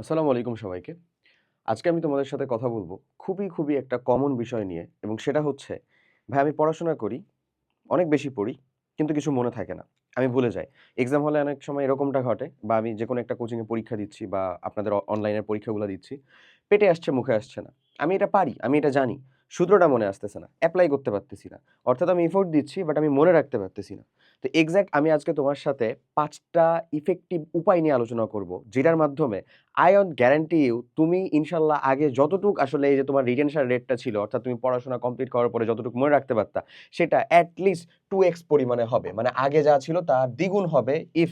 আসসালামু আলাইকুম সবাইকে। আজকে আমি তোমাদের সাথে কথা বলব খুবই, খুবই একটা কমন বিষয় নিয়ে এবং সেটা হচ্ছে ভাই আমি পড়াশোনা করি, অনেক বেশি পড়ি, কিন্তু কিছু মনে থাকে না। আমি ভুলে যাই। এক্সাম হলে অনেক সময় এরকমটা ঘটে বা আমি যে কোনো একটা কোচিংয়ে পরীক্ষা দিচ্ছি বা আপনাদের অনলাইনের পরীক্ষাগুলো দিচ্ছি। পেটে আসছে, মুখে আসছে না। আমি এটা পারি, আমি এটা জানি। সূত্রটা মনে আসতেছে না। অ্যাপ্লাই করতে পারতেছি না। অর্থাৎ আমি এফোর্ট দিচ্ছি বাট আমি মনে রাখতে পারতেছি না। তো এক্স্যাক্ট আমি আজকে তোমার সাথে পাঁচটা ইফেক্টিভ উপায় নিয়ে আলোচনা করব। যেটার মাধ্যমে আই অন guarantee ইউ তুমি ইনশাল্লাহ আগে যতটুক আসলে এই যে তোমার রিটেনশন রেটটা ছিল অর্থাৎ তুমি পড়াশোনা কমপ্লিট করার পরে যতটুকু মনে রাখতে পারতা, সেটা এট লিস্ট 2x পরিমাণে হবে। মানে আগে যা ছিল তার দ্বিগুণ হবে ইফ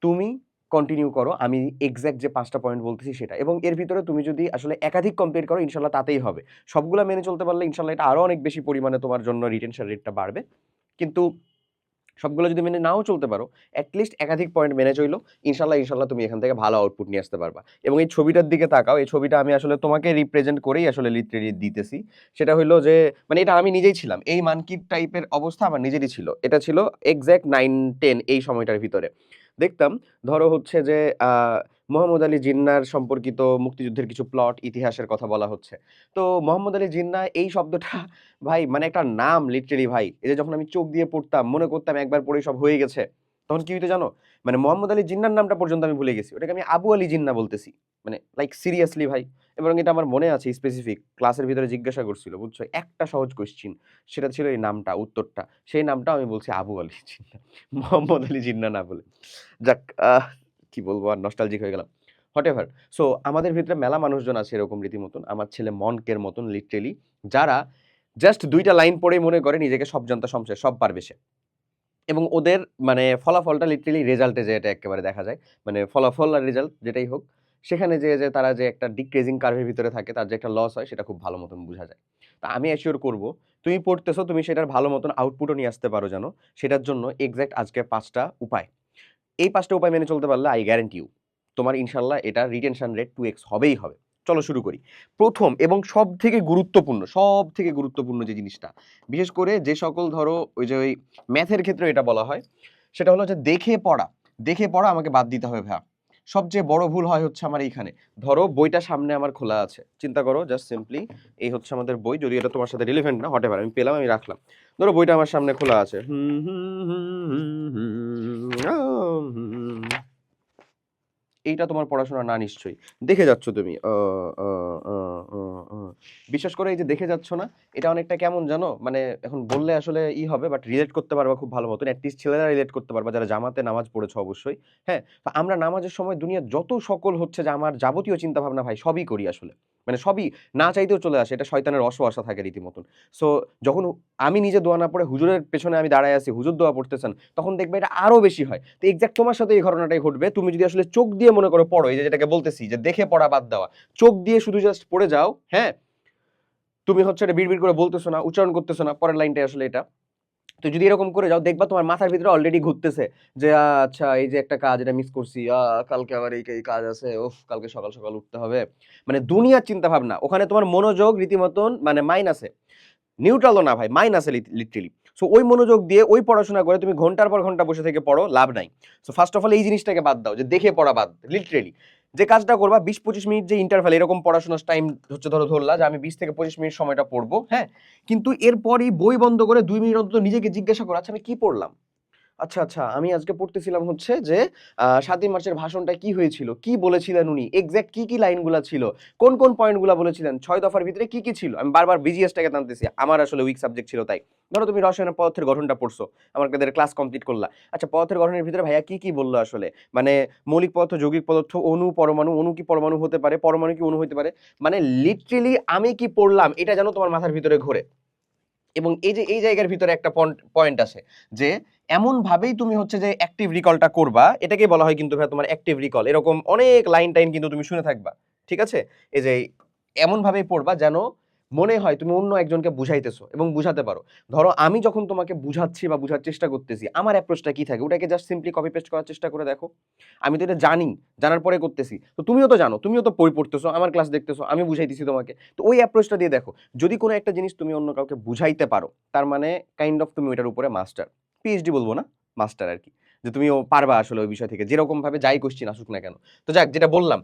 তুমি কন্টিনিউ করো। আমি এক্স্যাক্ট যে পাঁচটা পয়েন্ট বলতেছি সেটা। এবং এর ভিতরে তুমি যদি আসলে একাধিক কমপ্লিট করো ইনশাল্লাহ তাতেই হবে। সবগুলো মেনে চলতে পারলে ইনশাল্লাহ এটা আরও অনেক বেশি পরিমাণে তোমার জন্য রিটেনশন রেটটা বাড়বে। কিন্তু সবগুলো যদি মেনে নাও চলতে পারো, এট লিস্ট একাধিক পয়েন্ট মেনে চইলো। ইনশাল্লাহ ইনশাল্লাহ তুমি এখান থেকে ভালো আউটপুট নিয়ে আসতে পারবা। এবং এই ছবিটার দিকে তাকাও। এই ছবিটা আমি আসলে তোমাকে রিপ্রেজেন্ট করেই আসলে লিটারেলি দিতেছি। সেটা হইল যে মানে এটা আমি নিজেই ছিলাম। এই মানকির টাইপের অবস্থা আমার নিজেরই ছিল। এটা ছিল এক্স্যাক্ট নাইন টেন এই সময়টার ভিতরে। দেখতাম ধরো হচ্ছে যে মোহাম্মদ আলী জিন্নাহর সম্পর্কিত মুক্তিযুদ্ধের কিছু প্লট, ইতিহাসের কথা বলা হচ্ছে। তো মোহাম্মদ আলী জিন্নাহ এই শব্দটা ভাই মানে একটা নাম লিটারেলি ভাই। এই যে যখন আমি চোখ দিয়ে পড়তাম, মনে করতাম একবার পড়েই সব হয়ে গেছে। তখন কি হইতো জানো? মানে মোহাম্মদ আলী জিন্নার নামটা পর্যন্ত আমি ভুলে গেছি। ওটাকে আমি আবু আলী জিন্না বলতেছি। মানে লাইক সিরিয়াসলি ভাই। এবং এটা আমার মনে আছে স্পেসিফিক ক্লাসের ভিতরে জিজ্ঞাসা করছিল, বুঝছ? একটা সহজ কোয়েশ্চেন। সেটা ছিল এই নামটা, উত্তরটা। সেই নামটা আমি বলছি আবু আলী জিন্না মোহাম্মদ আলী জিন্নাহ না বলে। যাক কি বলব আর নস্টালজিক হয়ে গেলাম। হোয়াটএভার। সো আমাদের ভিতরে মেলা মানুষজন আছে এরকম রীতিমতন। আমার ছেলে মনকের মতন লিটারেলি যারা জাস্ট দুইটা লাইন পড়েই মনে করে নিজেকে সব জানতা সব সব পারবে সে। এবং ওদের মানে ফলাফলটা লিটারেলি রেজাল্টে যে এটা একেবারে দেখা যায়। মানে ফলাফল আর রেজাল্ট যেটাই হোক, সেখানে যেয়ে যে তারা যে একটা ডিক্রিজিং কার্ভ এর ভিতরে থাকে, তার যে একটা লস হয় সেটা খুব ভালো মতন বোঝা যায়। তা আমি অ্যাসিওর করব, তুমি পড়তেছো তুমি সেটার ভালো মতন আউটপুটও নিয়ে আসতে পারো যেন। সেটার জন্য এক্স্যাক্ট আজকে পাঁচটা উপায়। এই পাঁচটা উপায় মেনে চলতে পারলে আই গ্যারেন্টি ইউ তোমার ইনশাল্লাহ এটা রিটেনশন রেট টু এক্স হবেই হবে। চলো শুরু করি। প্রথম এবং সব থেকে গুরুত্বপূর্ণ, সব থেকে গুরুত্বপূর্ণ যে জিনিসটা, বিশেষ করে যে সকল ধরো ওই যে ওই ম্যাথের ক্ষেত্রে এটা বলা হয়, সেটা হলো যে দেখে পড়া। দেখে পড়া আমাকে বাদ দিতে হবে ভাইয়া। সবচেয়ে বড় ভুল হয় হচ্ছে আমার এইখানে। ধরো বইটা সামনে আমার খোলা আছে। চিন্তা করো জাস্ট সিম্পলি এই হচ্ছে আমাদের বই। যদি এটা তোমার সাথে রিলেভেন্ট না, হোয়াটএভার আমি পেলাম আমি রাখলাম। ধরো বইটা আমার সামনে খোলা আছে। এইটা তোমার পড়াশোনা না নিশ্চয়ই। দেখে যাচ্ছ তুমি। বিশ্বাস করে এই যে দেখে যাচ্ছ না, এটা অনেকটা কেমন জানো? মানে এখন বললে আসলে ই হবে বাট রিলেট করতে পারবা খুব ভালো মতন। এট লিস্ট ছেলেরা রিলেট করতে পারবা যারা জামাতে নামাজ পড়েছো অবশ্যই। হ্যাঁ? তো আমরা নামাজের সময় দুনিয়ার যত সকল হচ্ছে যে আমার যাবতীয় চিন্তাভাবনা ভাই সবই করি আসলে। মানে সবই না চাইতেও চলে আসে। এটা শয়তানের ওয়াসওয়াসা থাকে রীতিমতন। সো যখন আমি নিজে দোয়া না পড়ে হুজুরের পেছনে আমি দাঁড়ায় আছি, হুজুর দোয়া পড়তেছেন, তখন দেখবে এটা আরও বেশি হয়। তো এক্সাক্ট তোমার সাথে এই ঘটনাটাই ঘটবে। তুমি যদি আসলে চোখ দিয়ে মনে করো পড়ো, এই যেটাকে বলতেছি যে দেখে পড়া বাদ দেওয়া। চোখ দিয়ে শুধু জাস্ট পড়ে যাও, হ্যাঁ? তুমি হচ্ছে এটা বিড়বিড় করে বলতেছো না, উচ্চারণ করতেছো না। পরের লাইনটাই আসলে এটা। তো যদি এরকম করে যাও দেখবা তোমার মাথার ভিতরে অলরেডি ঘুরতেছে যে আচ্ছা এই যে একটা কাজ এটা মিস করছি। কালকে আবার এই, এই কাজ আছে। উফ! কালকে সকাল, সকাল উঠতে হবে। মানে দুনিয়ার চিন্তাভাবনা। ওখানে তোমার মনোযোগ রীতিমতন মানে মাইনাসে। নিউট্রালও না ভাই, মাইনাসে লিটারেলি। সো ওই মনোযোগ দিয়ে ওই পড়াশোনা করে তুমি ঘণ্টার পর ঘণ্টা বসে থেকে পড়ো, লাভ নাই। সো ফার্স্ট অফ অল এই জিনিসটাকে বাদ দাও যে দেখে পড়া বাদ, লিটারেলি। যে কাজটা করবা ২০-২৫ মিনিট যে ইন্টারভ্যাল এরকম পড়াশোনার টাইম হচ্ছে ধরো ধরলা যে আমি ২০ থেকে ২৫ মিনিট সময়টা পড়ব, হ্যাঁ? কিন্তু এরপরই বই বন্ধ করে দুই মিনিট অন্তত নিজেকে জিজ্ঞাসা করা আচ্ছা আমি কি পড়লাম? আচ্ছা, আচ্ছা আমি আজকে পড়তেছিলাম হচ্ছে যে সাতই মার্চের ভাষণটা কি হয়েছিল? কি বলেছিলেন উনি? এক্সাক্ট কি, কি লাইনগুলা ছিল? কোন, কোন পয়েন্টগুলা বলেছিলেন? ছয় দফার ভিতরে কি, কি ছিল? আমি বারবার বিজিএসটাকে টানতেছি। আমার আসলে উইক সাবজেক্ট ছিল তাই। ধরো তুমি রসায়নের পদার্থের গঠনটা পড়ছো। আমাদের ক্লাস কমপ্লিট করলা। আচ্ছা পদার্থের গঠনের ভিতরে ভাইয়া কি, কি বলল আসলে? মানে মৌলিক পদার্থ, যৌগিক পদার্থ, অণু, পরমাণু, অণু কি পরমাণু হতে পারে? পরমাণু কি অণু হতে পারে? মানে লিটারেলি আমি কি পড়লাম এটা যেন তোমার মাথার ভিতরে ঘোরে। এবং এই যে এই জায়গার ভিতরে একটা পয়েন্ট আছে যে এমন ভাবেই তুমি হচ্ছে যে অ্যাক্টিভ রিকলটা করবা, এটাকে বলা হয় কিন্তু ভাই তোমার অ্যাক্টিভ রিকল। এরকম অনেক লাইন-টাইন কিন্তু তুমি শুনে থাকবা। ঠিক আছে? এই যে এমন ভাবেই পড়বা যেন মনে হয় তুমি অন্য একজনকে বুঝাইতেছো এবং বুঝাতে পারো। ধরো আমি যখন তোমাকে বুঝাচ্ছি বা বুঝার চেষ্টা করতেছি, আমার অ্যাপ্রোচটা কি থাকে? ওটাকে জাস্ট সিম্পলি কপি পেস্ট করার চেষ্টা করে দেখো। আমি তো এটা জানি, জানার পরে করতেছি। তো তুমিও তো জানো, তুমিও তো বই পড়তেছো, আমার ক্লাস দেখতেছো, আমি বুঝাইতেছি তোমাকে। তো ওই অ্যাপ্রোচটা দিয়ে দেখো। যদি কোনো একটা জিনিস তুমি অন্য কাউকে বুঝাইতে পারো, তার মানে কাইন্ড অফ তুমি ওইটার উপরে মাস্টার। পিএইচডি বলব না, মাস্টার আর কি যে তুমিও পারবা আসলে ওই বিষয় থেকে যেরকমভাবে যাই কোশ্চিন আসুক না কেন তো যাক যেটা বললাম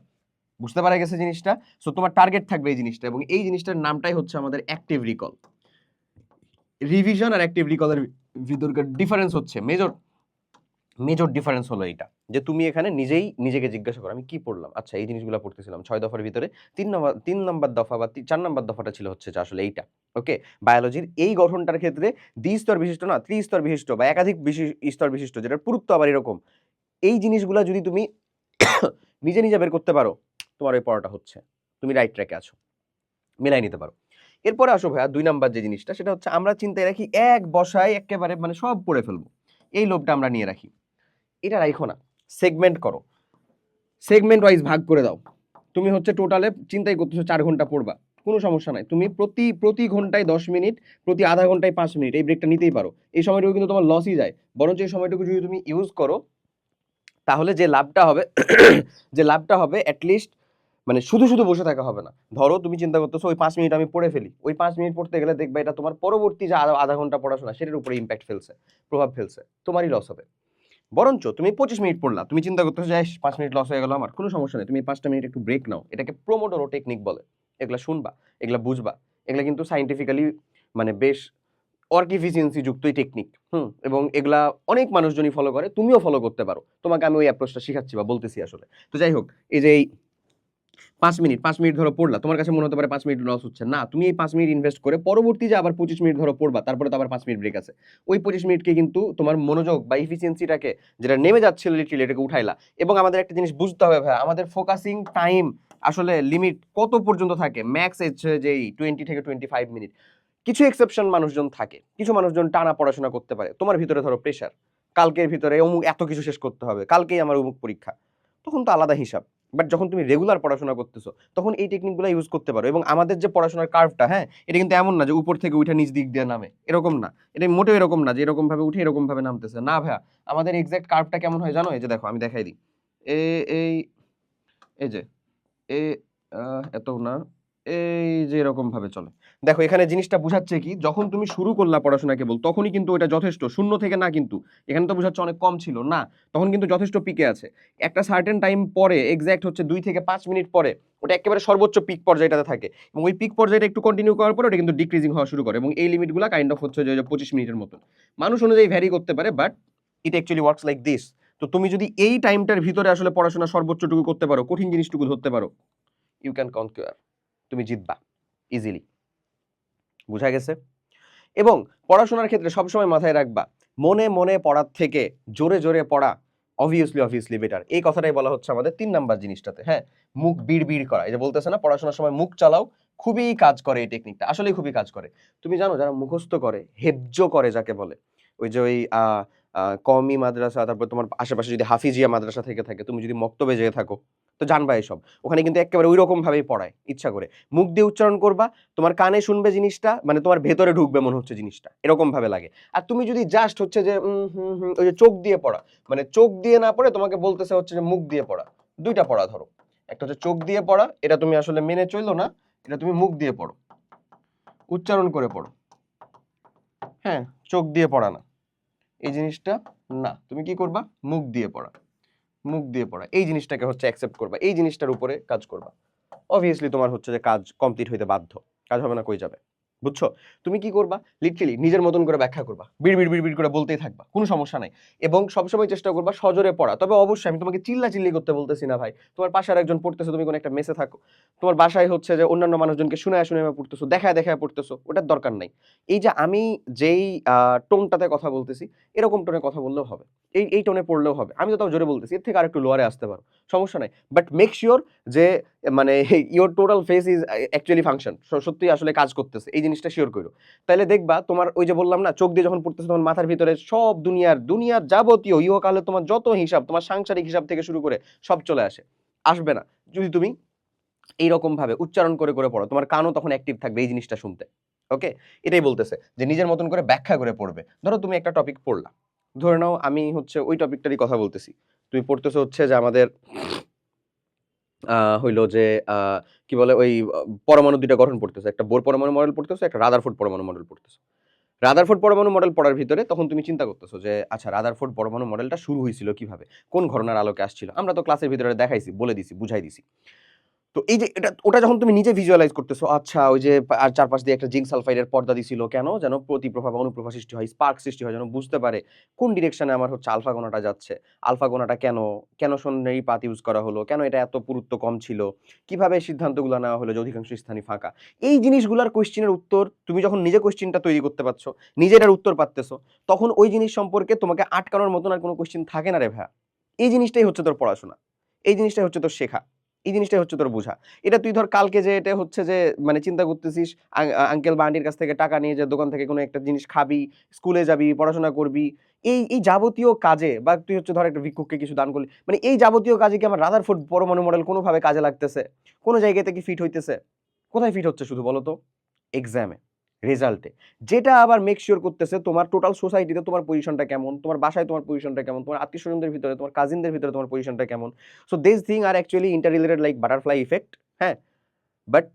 বুঝতে পারা গেছে জিনিসটা? সো তোমার টার্গেট থাকবে এই জিনিসটা এবং এই জিনিসটার নামটাই হচ্ছে আমাদের অ্যাক্টিভ রিকল রিভিশন আর অ্যাক্টিভ রিকলের ভিতরকার ডিফারেন্স হচ্ছে। মেজর মেজর ডিফারেন্স হলো এইটা। যে তুমি এখানে নিজেই নিজেকে জিজ্ঞাসা করো, আমি কি পড়লাম? আচ্ছা এই জিনিসগুলো পড়তেছিলাম ছয় দফার ভিতরে। তিন নম্বর তিন নম্বর দফা বা চার নম্বর দফাটা ছিল হচ্ছে যে আসলে এইটা ওকে বায়োলজির এই গঠনটার ক্ষেত্রে দ্বিস্তর বিশিষ্ট না ত্রিস্তর বিশিষ্ট বা একাধিক স্তর বিশিষ্ট, যেটার পুরুত্ব আবার এরকম। এই জিনিসগুলো যদি তুমি নিজে নিজে বের করতে পারো তোমার ওই পড়াটা হচ্ছে। তুমি রাইট ট্র্যাকে আছো। মিলাই নিতে পারো। এরপরে আসো ভাইয়া, দুই নাম্বার যে জিনিসটা, সেটা হচ্ছে আমরা চিন্তায় রাখি, এক বসায় একেবারে মানে সব পড়ে ফেলব। এই লোভটা আমরা নিয়ে রাখি। এটা রাখো না। সেগমেন্ট করো। সেগমেন্ট ওয়াইজ ভাগ করে দাও। তুমি হচ্ছে টোটালে চিন্তাই করতেছো চার ঘণ্টা পড়বা। কোনো সমস্যা নাই। তুমি প্রতি প্রতি ঘন্টায় দশ মিনিট, প্রতি আধা ঘন্টায় পাঁচ মিনিট, এই ব্রেকটা নিতেই পারো। এই সময়টুকু কিন্তু তোমার লসই যায়। বরঞ্চ এই সময়টুকু যদি তুমি ইউজ করো, তাহলে যে লাভটা হবে, যে লাভটা হবে অ্যাটলিস্ট মানে শুধু শুধু বসে থাকা হবে না। ধরো তুমি চিন্তা করতেছো, ওই পাঁচ মিনিট আমি পড়ে ফেলি। ওই পাঁচ মিনিট পড়তে গেলে দেখবে এটা তোমার পরবর্তী যে আধা ঘণ্টা পড়াশোনা, সেটার উপরে ইম্প্যাক্ট ফেলছে, প্রভাব ফেলছে, তোমারই লস হবে। বরঞ্চ তুমি পঁচিশ মিনিট পড়লা, তুমি চিন্তা করতেছো যে পাঁচ মিনিট লস হয়ে গেল আমার, কোনো সমস্যা নেই, তুমি পাঁচটা মিনিট একটু ব্রেক নাও। এটাকে প্রোমোটোরো টেকনিক বলে। এগুলা শুনবা, এগুলা বুঝবা, এগুলা কিন্তু সাইন্টিফিক্যালি মানে বেশ ওয়ার্ক ইফিসিয়েন্সি যুক্তই টেকনিক হুম? এবং এগুলা অনেক মানুষজনই ফলো করে, তুমিও ফলো করতে পারো। তোমাকে আমি ওই অ্যাপ্রোচটা শিখাচ্ছি বা বলতেছি আসলে। তো যাই হোক, এই যে এই পাঁচ মিনিট পাঁচ মিনিট ধরো পড়লা। তোমার কাছে মনে হতে পারে পাঁচ মিনিট লস হচ্ছে। না, তুমি এই পাঁচ মিনিট ইনভেস্ট করে পরবর্তী যে আবার পঁচিশ মিনিট ধরো পড়বা, তারপরে তো আবার পাঁচ মিনিট ব্রেক আছে। ওই পঁচিশ মিনিটকে কিন্তু তোমার মনোযোগ বা ইফিসিয়েন্সিটাকে যেটা নেমে যাচ্ছিল লিটারেলি এটাকে উঠাইলা। এবং আমাদের একটা জিনিস বুঝতে হবে ভাই আমাদের ফোকাসিং টাইম আসলে লিমিট কত পর্যন্ত থাকে? ম্যাক্স হচ্ছে যে টোয়েন্টি থেকে টোয়েন্টি ফাইভ মিনিট কিছু এক্সেপশন মানুষজন থাকে, কিছু মানুষজন টানা পড়াশোনা করতে পারে। তোমার ভিতরে ধরো প্রেশার কালকের ভিতরে অমুক এত কিছু শেষ করতে হবে, কালকেই আমার অমুক পরীক্ষা। তখন তো আলাদা হিসাব। বাট যখন তুমি রেগুলার পড়াশোনা করতেছো, তখন এই টেকনিকগুলো ইউজ করতে পারো। এবং আমাদের যে পড়াশোনার কার্ভটা হ্যাঁ এটা কিন্তু এমন না যে উপর থেকে উঠে নিচ দিক দিয়ে নামে। এরকম না। এটা মোটেও এরকম না যে এরকম ভাবে উঠে এরকম ভাবে নামতেছে। না ভাইয়া, আমাদের এক্সাক্ট কার্ভটা কেমন হয় জানো? এই যে দেখো, আমি দেখাই দিই। এই এই যে, এ এত না। এই যে এরকম ভাবে চলে। দেখো, এখানে জিনিসটা বুঝাচ্ছে কি, যখন তুমি শুরু করলা পড়াশোনা কেবল, তখনই কিন্তু ওটা যথেষ্ট। শূন্য থেকে না কিন্তু, এখানে তো বুঝাচ্ছে অনেক কম ছিল, না। তখন কিন্তু যথেষ্ট পিকে আছে। একটা সার্টেন টাইম পরে এক্স্যাক্ট হচ্ছে দুই থেকে পাঁচ মিনিট পরে, ওটা একেবারে সর্বোচ্চ পিক পর্যায়টাতে থাকে। এবং ওই পিক পর্যায়টা একটু কন্টিনিউ করার পরে, ওটা কিন্তু ডিক্রিজিং হওয়া শুরু করে। এবং এই লিমিটগুলো কাইন্ড অফ হচ্ছে যে পঁচিশ মিনিটের মতো মানুষ অনুযায়ী ভ্যারি করতে পারে but it actually works like this তো তুমি যদি এই টাইমটার ভিতরে আসলে পড়াশোনা সর্বোচ্চটুকু করতে পারো, কঠিন জিনিসটুকু ধরতে পারো ইউ ক্যান কনকিউর তুমি জিতবা ইজিলি বুঝা গেছে? এবং পড়াশোনার ক্ষেত্রে সবসময় মাথায় রাখবা, মনে মনে পড়ার থেকে জোরে জোরে পড়া অবভিয়াসলি অবভিয়াসলি বেটার এই কথাটাই বলা হচ্ছে আমাদের তিন নাম্বার জিনিসটাতে হ্যাঁ? মুখ বিড় বিড় করা। এই যে বলতেছে না, পড়াশোনার সময় মুখ চালাও, খুবই কাজ করে এই টেকনিকটা আসলেই খুবই কাজ করে। তুমি জানো, যারা মুখস্থ করে, হেবজ করে যাকে বলে, ওই যে ওই কওমি মাদ্রাসা, তারপর তোমার আশেপাশে যদি হাফিজিয়া মাদ্রাসা থেকে থাকে, তুমি যদি মক্তবে যেয়ে থাকো তো জানবা এসব। ওখানে কিন্তু একেবারে ওই রকম ভাবেই পড়ায়, ইচ্ছা করে। মুখ দিয়ে উচ্চারণ করবা, তোমার কানে শুনবে জিনিসটা মানে তোমার ভেতরে ঢুকবে মনে হচ্ছে জিনিসটা এরকম ভাবে লাগে। আর তুমি যদি জাস্ট হচ্ছে যে ওই যে চোখ দিয়ে পড়া মানে চোখ দিয়ে না পড়ে তোমাকে বলতেছে হচ্ছে যে মুখ দিয়ে পড়া, দুইটা পড়া ধরো। একটা হচ্ছে চোখ দিয়ে পড়া, এটা তুমি আসলে মেনে চলল না, এটা তুমি মুখ দিয়ে পড়ো। উচ্চারণ করে পড়ো। হ্যাঁ চোখ দিয়ে পড়া না। এই জিনিসটা না, তুমি কি করবা? মুখ দিয়ে পড়া। মুখ দিয়ে পড়া। এই জিনিসটাকে হচ্ছে অ্যাকসেপ্ট করবা। এই জিনিসটার উপরে কাজ করবা। অবভিয়াসলি তোমার হচ্ছে যে কাজ কমপ্লিট হইতে বাধ্য। কাজ হবে না, কই যাবে? বুঝছ? তুমি কি করবা? লিটারেলি নিজের মতন করে ব্যাখ্যা করবা। বিড় বিড় বিড় করে বলতেই থাকবা। কোনো সমস্যা নাই। এবং সবসময় চেষ্টা করবা সজোরে পড়া। তবে অবশ্যই আমি তোমাকে চিল্লা চিল্লি করতে বলতেছি না, ভাই। তোমার পাশে একজন পড়তেছো, তুমি কোনো একটা মেসে থাকো। তোমার বাসায় হচ্ছে যে অন্যান্য মানুষজনকে শুনে শুনে পড়তেছো, দেখায় দেখায় পড়তেছো, ওটার দরকার নাই। এই যে আমি যেই টোনটাতে কথা বলতেছি, এরকম টোনে কথা বললেও হবে। এই এই টোনে পড়লেও হবে। আমি তো তাও জোরে বলতেছি, এর থেকে আর একটু লোয়ারে আসতে পারো। সমস্যা নাই। বাট মেক শিওর যে মানে your total face is actually function সত্যি আসলে কাজ করতেছে। এই জিনিসটা শিওর করো তাহলে দেখবা তোমার ওই যে বললাম না, চোখ দিয়ে যখন পড়তেছে তোমার মাথার ভিতরে সব দুনিয়ার দুনিয়ার যাবতীয় ইহকালে তোমার যত হিসাব, তোমার সাংসারিক হিসাব থেকে শুরু করে সব চলে আসে। আসবে না। যদি তুমি এইরকম ভাবে উচ্চারণ করে করে পড়ো, তোমার কানও তখন অ্যাক্টিভ থাকবে এই জিনিসটা শুনতে। ওকে এটাই বলতেছে যে নিজের মতন করে ব্যাখ্যা করে পড়বে। ধরো তুমি একটা টপিক পড়লা। ধরে নাও আমি হচ্ছে ওই টপিকটারই কথা বলতেছি। তুমি পড়তেছো হচ্ছে যে আমাদের হইল যে কি বলে ওই পরমাণু দুইটা গঠন পড়তেছে। একটা বোর পরমাণু মডেল পড়তেছে, একটা রাদারফোর্ড পরমাণু মডেল পড়তেছে। রাদারফোর্ড পরমাণু মডেল পড়ার ভিতরে তখন তুমি চিন্তা করতেছো যে আচ্ছা রাদারফোর্ড পরমাণু মডেলটা শুরু হয়েছিল কীভাবে? কোন ঘটনার আলোকে আসছিল? আমরা তো ক্লাসের ভিতরে দেখাইছি, বলে দিছি, বুঝাই দিছি। তো এই যে এটা, ওটা যখন তুমি নিজে ভিজুয়ালাইজ করতেছো আচ্ছা ওই যে আর চারপাশ দিয়ে একটা জিঙ্ক সালফাইডের পর্দা দিছিল কেন? যেন প্রতিপ্রভা বা অনুপ্রভা সৃষ্টি হয়, স্পার্ক সৃষ্টি হয়, যেন বুঝতে পারে কোন ডিরেকশনে আমার হচ্ছে আলফা গোনাটা যাচ্ছে, আলফা গোনাটা কেন কেন সোনারি পাত ইউজ করা হলো, কেন এটা এত পুরুত্ব কম ছিল, কীভাবে সিদ্ধান্তগুলো নেওয়া হলো যে অধিকাংশ স্থানই ফাঁকা? এই জিনিসগুলোর কোয়েশ্চেনের উত্তর তুমি যখন নিজে কোয়েশ্চেনটা তৈরি করতে পারছ নিজেটার উত্তর পাচ্তেছো তখন ওই জিনিস সম্পর্কে তোমাকে আটকানোর মতন আর কোনো কোয়েশ্চেন থাকে না রে ভাইয়া। এই জিনিসটাই হচ্ছে তোর পড়াশোনা, এই জিনিসটাই হচ্ছে তোর শেখা। এই জিনিসটাই হচ্ছে তোর বোঝা। এটা তুই ধর কালকে যে এটা হচ্ছে যে মানে চিন্তা করতেছিস আঙ্কেল বা আন্টির কাছ থেকে টাকা নিয়ে যে দোকান থেকে কোনো একটা জিনিস খাবি স্কুলে যাবি, পড়াশোনা করবি, এই এই যাবতীয় কাজে বা তুই হচ্ছে ধর একটা ভিক্ষুককে কিছু দান করলি মানে এই যাবতীয় কাজে কি আমার রাদারফোর্ড পরমাণু মডেল কোনোভাবে কাজে লাগতেছে? কোনো জায়গাতে কি ফিট হইতেছে? কোথায় ফিট হচ্ছে শুধু বলো তো এক্সামে রেজাল্টে যেটা আবার মেক শিওর করতেছে তোমার টোটাল সোসাইটিতে তোমার পজিশনটা কেমন, তোমার বাসায় তোমার পজিশনটা কেমন, তোমার আত্মীয় স্বজনদের ভিতরে, তোমার কাজিনদের ভিতরে তোমার পজিশনটা কেমন। So this thing are actually interrelated like butterfly effect হ্যাঁ? বাট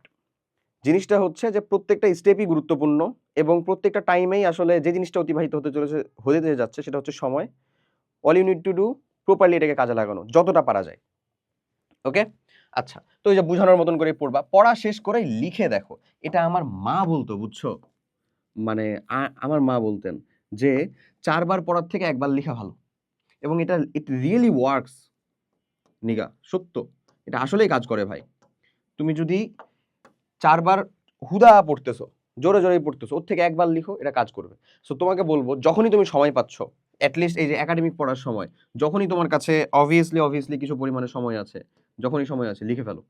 জিনিসটা হচ্ছে যে প্রত্যেকটা স্টেপই গুরুত্বপূর্ণ এবং প্রত্যেকটা টাইমেই আসলে যে জিনিসটা অতিবাহিত হতে চলেছে, হতে যাচ্ছে সেটা হচ্ছে সময়। All you need to do properly এটাকে কাজে লাগানো, যতটা পারা যায়। ওকে আচ্ছা তো এই যে বোঝানোর মতন করে পড়বা। পড়া শেষ করে লিখে দেখো। এটা আমার মা বলতো, বুঝছ? মানে আমার মা বলতেন যে, চারবার পড়ার থেকে একবার লেখা ভালো। এবং এটা ইট রিয়েলি ওয়ার্কস নিগা, সত্য। এটা আসলেই কাজ করে ভাই। তুমি যদি চারবার হুদা পড়তেছো, জোরে জোরে পড়তেছো, ওর থেকে একবার লিখো, এটা কাজ করবে। সো তোমাকে বলব, যখনই তুমি সময় পাচ্ছ অ্যাটলিস্ট এই যে একাডেমিক পড়ার সময়, যখনই তোমার কাছে অবভিয়াসলি অবভিয়াসলি কিছু পরিমাণে সময় আছে যখনই সময় আছে, লিখে ফেলো।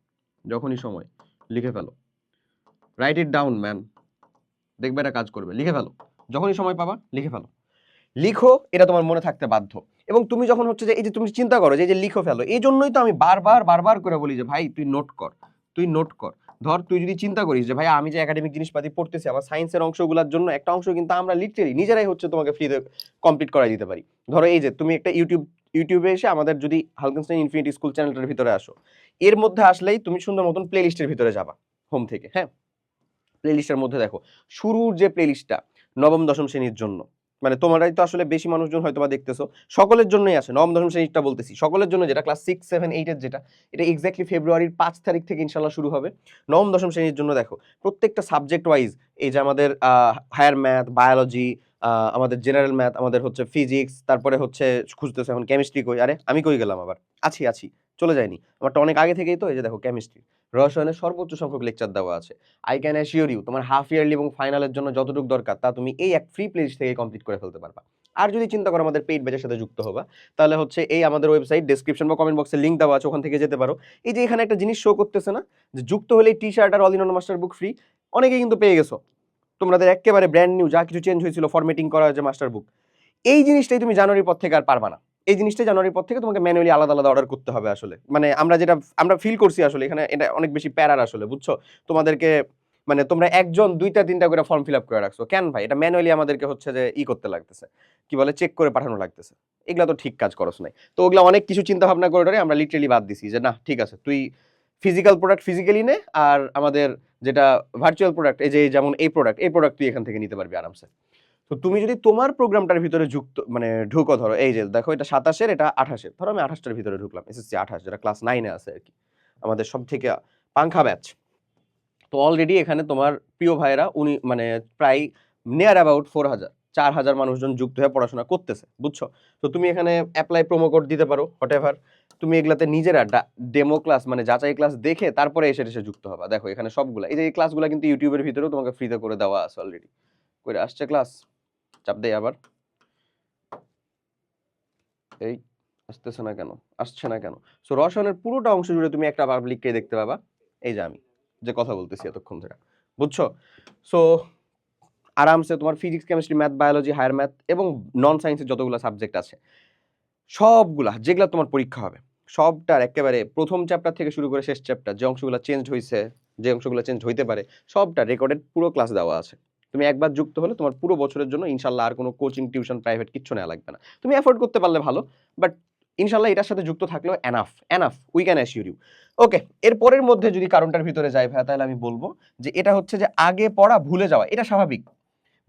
যখনই সময়, লিখে ফেলো। রাইট ইট ডাউন ম্যান দেখবে এটা কাজ করবে। লিখে ফেলো। যখনই সময় পাবা, লিখে ফেলো। লিখো, এটা তোমার মনে থাকতে বাধ্য। এবং তুমি যখন হচ্ছে যে, এই যে তুমি চিন্তা করো যে যে লিখো ফেলো, এই জন্যই তো আমি বারবার বারবার করে বলি যে, ভাই, তুই নোট কর। তুই নোট কর। ধর, তুই যদি চিন্তা করিস যে ভাই আমি যে একাডেমিক জিনিসপাতি পড়তেছি, আমার সায়েন্সের অংশগুলোর জন্য একটা অংশ কিন্তু আমরা লিটারেলি নিজেরাই হচ্ছে তোমাকে ফ্রিতে কমপ্লিট করাই দিতে পারি। ধরো এই যে, তুমি একটা ইউটিউব ইউটিউবে এসে আমাদের যদি হালকেনস্টাইন ইনফিনিটি স্কুল চ্যানেলটার ভিতরে আসো, এর মধ্যে আসলেই তুমি সুন্দর মতন প্লে লিস্টের ভিতরে যাবা হোম থেকে হ্যাঁ? প্লে লিস্টের মধ্যে দেখো, শুরুর যে প্লে লিস্টটা নবম দশম শ্রেণির জন্য মানে তোমরাই তো আসলে বেশি মানুষজন হয়তো বা দেখতেছো, সকলের জন্যই আছে, নবম দশম শ্রেণীটা বলতেছি, সকলের জন্য যেটা ক্লাস সিক্স সেভেন এইটের যেটা, এটা এক্স্যাক্টলি ফেব্রুয়ারির পাঁচ তারিখ থেকে ইনশাল্লাহ শুরু হবে, নবম দশম শ্রেণির জন্য দেখো, প্রত্যেকটা সাবজেক্ট ওয়াইজ এই যে আমাদের হায়ার ম্যাথ বায়োলজি আমাদের জেনারেল ম্যাথ আমাদের হচ্ছে ফিজিক্স তারপরে হচ্ছে খুঁজতেছে এখন কেমিস্ট্রি কই। আরে, আমি কই গেলাম আবার? আছি আছি, চলে যায়নি। আমারটা অনেক আগে থেকেই তো, এই যে দেখো কেমিস্ট্রি রসায়নের সর্বোচ্চ সংখ্যক লেকচার দেওয়া আছে। আই ক্যান অ্যাসিওর ইউ তোমার হাফ ইয়ারলি এবং ফাইনালের জন্য যতটুকু দরকার, তা তুমি এই এক ফ্রি প্লেস থেকে কমপ্লিট করে ফেলতে পারবা। আর যদি চিন্তা করো আমাদের পেইড ব্যাচের সাথে যুক্ত হবা, তাহলে হচ্ছে এই আমাদের ওয়েবসাইট ডেসক্রিপশন বা কমেন্ট বক্সে লিঙ্ক দেওয়া আছে, ওখান থেকে যেতে পারো। এই যে এখানে একটা জিনিস শো করতেছে না, যে যুক্ত হলে T shirt R all in master book free অনেকেই কিন্তু পেয়ে গেছো। তোমাদের একেবারে ব্র্যান্ড নিউ যা কিছু চেঞ্জ হয়েছিল ফরম্যাটিং করা হয়েছে মাস্টার বুক এই জিনিসটাই তুমি জানুয়ারির পর থেকে আর পারবা না। এই জিনিসটাই জানুয়ারির পর থেকে তোমাকে ম্যানুয়ালি আলাদা আলাদা অর্ডার করতে হবে আসলে। মানে আমরা যেটা, আমরা ফিল করছি আসলে, এখানে এটা অনেক বেশি প্যারার আসলে, বুঝছ? তোমাদেরকে মানে তোমরা একজন, দুইটা, তিনটা করে ফর্ম ফিল আপ করে রাখছো। কেন ভাই? এটা ম্যানুয়ালি আমাদেরকে হচ্ছে যে ই করতে লাগতেছে। কি বলে? চেক করে পাঠানো লাগতেছে। এগুলা তো ঠিক কাজ করস নাই। তো ওগুলো অনেক কিছু চিন্তা ভাবনা করে আমরা লিটারেলি বাদ দিছি যে, না, ঠিক আছে, তুই ফিজিক্যাল প্রোডাক্ট ফিজিক্যালি নে আর আমাদের যেটা ভার্চুয়াল প্রোডাক্ট এই যে যেমন এই প্রোডাক্ট এই প্রোডাক্ট তুই এখান থেকে নিতে পারবি আরামসে। তো তুমি যদি তোমার প্রোগ্রামটার ভিতরে যুক্ত মানে ঢুকো ধরো, এই যে দেখো এটা সাতাশের, এটা আঠাশের। ধরো আমি আঠাশটার ভিতরে ঢুকলাম এসএসসি আঠাশ, যেটা ক্লাস নাইনে আছে আর কি। আমাদের সব থেকে পাংখা ব্যাচ তো অলরেডি এখানে তোমার প্রিয় ভাইয়েরা, উনি মানে প্রায় নিয়ার অ্যাবাউট ফোর হাজার। চার হাজার মানুষজন যুক্ত হয়ে পড়াশোনা করতেছে, বুঝছ? তো তুমি এখানে অ্যাপ্লাই প্রোমো কোড দিতে পারো হোয়াট এভার তুমি এগুলাতে নিজেরা ডেমো ক্লাস মানে যাচাই ক্লাস দেখে তারপরে এসে এসে যুক্ত হবা। দেখো, এখানে সবগুলা। এই যে এই ক্লাসগুলো কিন্তু ইউটিউবের ভিতরেও তোমাকে ফ্রিতে করে দেওয়া আছে অলরেডি করে আসছে ক্লাস চাপ দেয় আবার। এই, আসতেছে না কেন? আসছে না কেন? সো রসায়নের পুরোটা অংশ জুড়ে তুমি একটা পাবলিককে দেখতে পাবা। এই যে আমি, যে কথা বলতেছি এতক্ষণ ধরে, বুঝছ? সো আরামসে তোমার physics chemistry math biology higher math এবং নন সায়েন্সের যতগুলো সাবজেক্ট আছে, সবগুলা, যেগুলা তোমার পরীক্ষা হবে, সবটার একেবারে প্রথম চ্যাপ্টার থেকে শুরু করে শেষ চ্যাপ্টার যে অংশগুলো চেঞ্জ হয়েছে যে অংশগুলো চেঞ্জ হইতে পারে, সবটা রেকর্ডেড পুরো ক্লাস দেওয়া আছে। তুমি একবার যুক্ত হলে তোমার পুরো বছরের জন্য ইনশাল্লাহ আর কোনো কোচিং টিউশন প্রাইভেট কিচ্ছু নেওয়া লাগবে না। তুমি অ্যাফোর্ড করতে পারলে ভালো বাট ইনশাল্লাহ এটার সাথে যুক্ত থাকলেও enough enough we can assure you okay এর পরের মধ্যে যদি কারণটার ভিতরে যাই ভাইয়া, তাহলে আমি বলব যে এটা হচ্ছে যে আগে পড়া ভুলে যাওয়া, এটা স্বাভাবিক।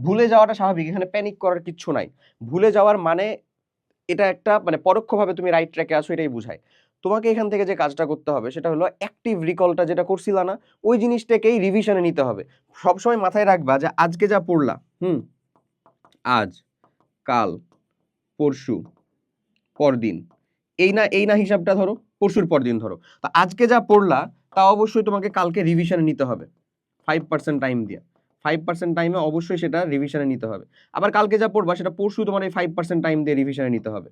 ভুলে যাওয়াটা স্বাভাবিক, এখানে প্যানিক করার কিচ্ছু নাই। ভুলে যাওয়ার মানে এটা একটা মানে পরোক্ষভাবে তুমি রাইট ট্র্যাকে আছো এটাই বুঝায়। তোমাকে এখান থেকে যে কাজটা করতে হবে সেটা হলো অ্যাক্টিভ রিকলটা যেটা করছিলা না, ওই জিনিসটাকেই রিভিশনে নিতে হবে। সবসময় মাথায় রাখবা যে আজকে যা পড়লা হুম, আজ, কাল, পরশু, পরদিন, এই না এই না হিসাবটা ধরো, পরশুর পরদিন ধরো। তো আজকে যা পড়লা, তা অবশ্যই তোমাকে কালকে রিভিশনে নিতে হবে ফাইভ পার্সেন্ট টাইম দিয়ে। ফাইভ পার্সেন্ট টাইমে অবশ্যই সেটা রিভিশনে নিতে হবে। আবার কালকে যা পড়বা সেটা পরশু তোমার এই ফাইভ পার্সেন্ট টাইম দিয়ে রিভিশনে নিতে হবে।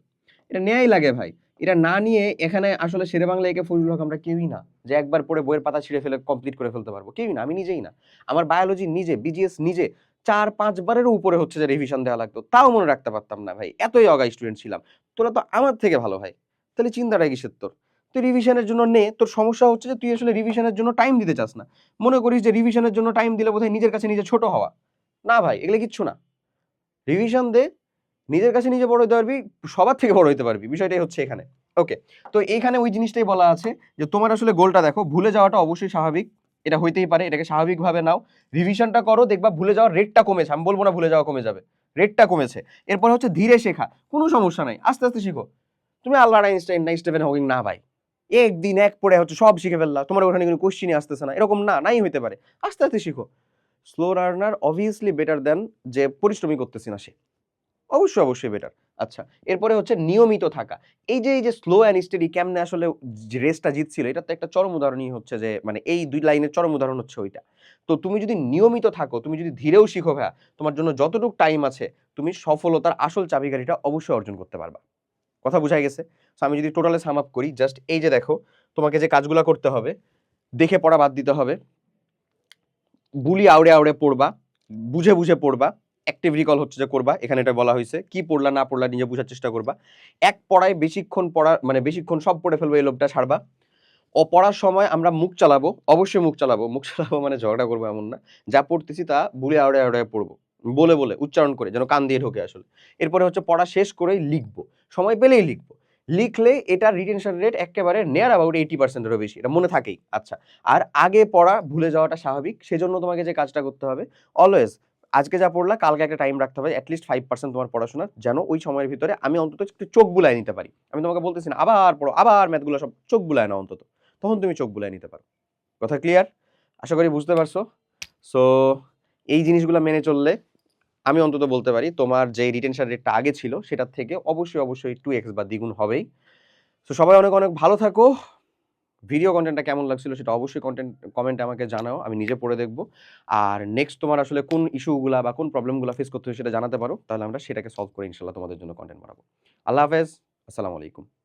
এটা নেয়াই লাগে ভাই। এটা না নিয়ে এখানে আসলে শেরে বাংলা একে ফজলুল হক আমরা কেউই না। যে একবার পড়ে বইয়ের পাতা ছিঁড়ে ফেলে কমপ্লিট করে ফেলতে পারব। কেউই না, আমি নিজেই না। আমার বায়োলজি নিজে বিজিএস নিজে চার পাঁচবারেরও উপরে হচ্ছে যে রিভিশন দেওয়া লাগতো। তাও মনে রাখতে পারতাম না ভাই। এতই অগা স্টুডেন্ট ছিলাম। তোরা তো আমার থেকে ভালো ভাই। তাহলে চিন্তাটা কিসের তোর? তুই রিভিশনের জন্য নে, তোর সমস্যা হচ্ছে যে তুই আসলে রিভিশনের জন্য টাইম দিতে চাস না। মনে করিস যে রিভিশনের জন্য টাইম দিলে বোধহয় নিজের কাছে নিজে ছোট হওয়া। না ভাই, এগুলো কিচ্ছু না। রিভিশন দে, নিজের কাছে নিজে বড় হতে পারবি, সবার থেকে বড় হতে পারবি, বিষয়টাই হচ্ছে এখানে। ওকে তো এইখানে ওই জিনিসটাই বলা আছে যে তোমার আসলে গোলটা দেখো, ভুলে যাওয়াটা অবশ্যই স্বাভাবিক, এটা হইতেই পারে, এটাকে স্বাভাবিকভাবে নাও। রিভিশনটা করো, দেখবা ভুলে যাওয়ার রেটটা কমেছে, আমি বলব না ভুলে যাওয়া কমে যাবে রেটটা কমেছে। এরপর হচ্ছে ধীরে শেখা, কোনো সমস্যা নাই, আস্তে আস্তে শিখো। তুমি আল্লাহ আইনস্টাইন না স্টেভেন হকিং না ভাই। একদিন এক পড়ে হচ্ছে, সব শিখে ফেললা। তোমার ওখানে কোনো কোশ্চিনই আসতেছে না। এরকম না, নাই হইতে পারে। আস্তে আস্তে শিখো। Slow learner obviously better than যে পরিশ্রমী করতেছি না সে। অবশ্যই অবশ্যই বেটার আচ্ছা এরপরে হচ্ছে নিয়মিত থাকা। এই যে এই যে স্লো অ্যান্ড স্টেডি কেমনে আসলে রেসটা জিতছিল, এটা তো একটা চরম উদাহরণই হচ্ছে যে মানে এই দুই লাইনের চরম উদাহরণ হচ্ছে ওইটা। তো তুমি যদি নিয়মিত থাকো, তুমি যদি ধীরেও শিখো ভাইয়া, তোমার জন্য যতটুকু টাইম আছে, তুমি সফলতার আসল চাবিকারিটা অবশ্যই অর্জন করতে পারবা। কথা বুঝাই গেছে। So, আমি যদি টোটালে সাম আপ করি জাস্ট এই যে দেখো, তোমাকে যে কাজগুলো করতে হবে, দেখে পড়া বাদ দিতে হবে। বুলি আউড়ে আউড়ে পড়বা, বুঝে বুঝে পড়বা অ্যাক্টিভ রিকল হচ্ছে যে করবা, এখানে এটা বলা হয়েছে। কি পড়লা, না পড়লা, নিজে বোঝার চেষ্টা করবা। এক পড়ায় বেশিক্ষণ পড়া মানে বেশিক্ষণ সব পড়ে ফেলব এই লোভটা, ছাড়বা। ও পড়ার সময় আমরা মুখ চালাবো, অবশ্যই মুখ চালাবো। মুখ চালাবো মানে ঝগড়া করব এমন না। যা পড়তেছি তা বুড়ে আউড়ে আউড়ে পড়ব। বলে বলে, উচ্চারণ করে, যেন কান দিয়ে ঢোকে আসলে। এরপরে হচ্ছে পড়া শেষ করেই লিখব। সময় পেলেই লিখব। লিখলে এটা রিটেনশন রেট একেবারে নেয়ার অ্যাবাউট এইটি পার্সেন্টেরও বেশি। এটা মনে থাকেই। আচ্ছা আর আগে পড়া ভুলে যাওয়াটা স্বাভাবিক। সেজন্য তোমাকে যে কাজটা করতে হবে অলওয়েজ আজকে যা পড়লা, কালকে একটা টাইম রাখতে হবে অ্যাটলিস্ট ফাইভ পার্সেন্ট তোমার পড়াশোনার যেন ওই সময়ের ভিতরে আমি অন্তত একটু চোখ বুলায় নিতে পারি। আমি তোমাকে বলতেছি না, আবার পড়ো, আবার ম্যাথগুলো সব চোখ বুলায় না অন্তত। তখন তুমি চোখ বুলায় নিতে পারো। কথা ক্লিয়ার আশা করি বুঝতে পারছ? সো এই জিনিসগুলো মেনে চললে আমি অন্তত বলতে পারি, তোমার যে রিটেনশন রেটটা আগে ছিল, সেটার থেকে অবশ্যই অবশ্যই টু এক্স বা দ্বিগুণ হবেই। তো সবাই অনেক অনেক ভালো থাকো। ভিডিও কন্টেন্টটা কেমন লাগছিল সেটা অবশ্যই কন্টেন্ট কমেন্টে আমাকে জানাও, আমি নিজে পড়ে দেখব। আর নেক্সট তোমার আসলে কোন ইস্যুগুলা বা কোন প্রবলেমগুলো ফেস করতে হবে সেটা জানাতে পারো, তাহলে আমরা সেটাকে সলভ করে ইনশাল্লাহ তোমাদের জন্য কন্টেন্ট বানাবো। আল্লাহ হাফেজ, আসসালামু আলাইকুম।